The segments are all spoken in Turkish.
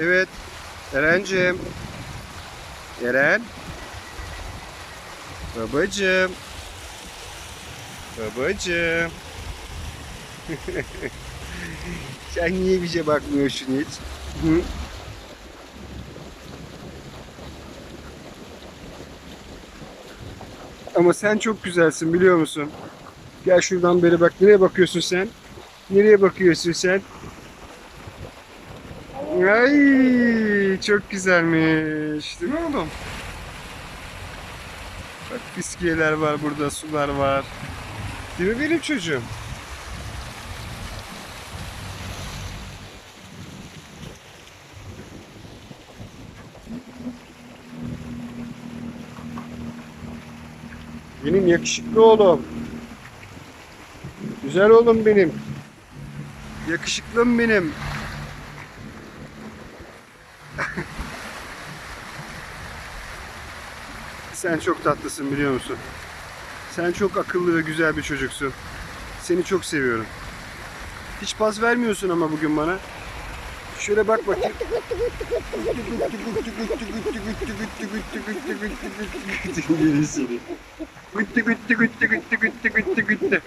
Evet. Eren'cim. Eren. Babacım. Babacım. Sen niye bize bakmıyorsun hiç? Hı? Ama sen çok güzelsin biliyor musun? Gel şuradan beri bak. Nereye bakıyorsun sen? Nereye bakıyorsun sen? Ay çok güzelmiş. Değil mi oğlum? Bak biskiyeler var burada, sular var. Değil mi benim çocuğum? Benim yakışıklı oğlum. Güzel oğlum benim. Yakışıklım benim. Sen çok tatlısın biliyor musun? Sen çok akıllı ve güzel bir çocuksun. Seni çok seviyorum. Hiç pas vermiyorsun ama bugün bana. Şöyle bak bakayım. Güttü güttü güttü güttü güttü güttü güttü.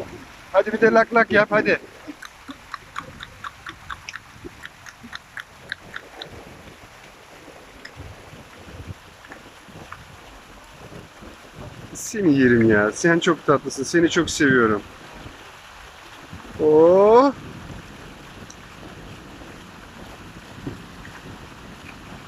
Hadi bir de lak lak yap hadi. Seni yerim ya. Sen çok tatlısın. Seni çok seviyorum. Oh.